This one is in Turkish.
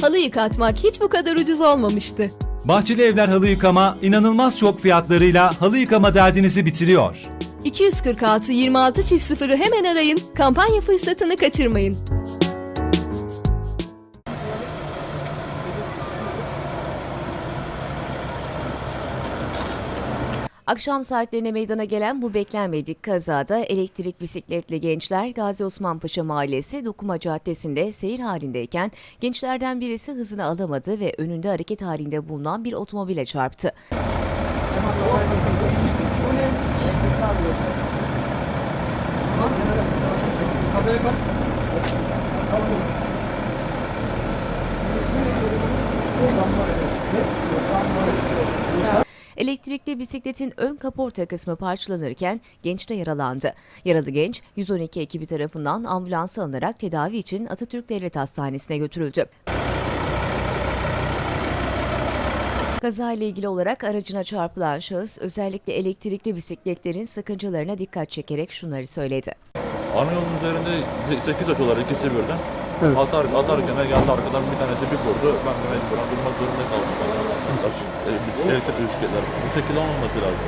Halı yıkatmak hiç bu kadar ucuz olmamıştı. Bahçeli Evler Halı Yıkama inanılmaz şok fiyatlarıyla halı yıkama derdinizi bitiriyor. 246 26 çift sıfırı hemen arayın. Kampanya fırsatını kaçırmayın. Akşam saatlerine meydana gelen bu beklenmedik kazada elektrik bisikletli gençler Gazi Osman Paşa Mahallesi Dokuma Caddesi'nde seyir halindeyken gençlerden birisi hızını alamadı ve önünde hareket halinde bulunan bir otomobile çarptı. Elektrikli bisikletin ön kaporta kısmı parçalanırken genç de yaralandı. Yaralı genç 112 ekibi tarafından ambulansa alınarak tedavi için Atatürk Devlet Hastanesi'ne götürüldü. Kazayla ilgili olarak aracına çarpılan şahıs özellikle elektrikli bisikletlerin sakıncalarına dikkat çekerek şunları söyledi. Ana yolun üzerinde 8 açılar ikisi birden. Atar, atarken geldi arkadan bir tanesi bir vurdu. Ben de mecburen durmak zorunda kaldım. E, biz- Elektrik bisikletler. Bu şekilde olmaması lazım.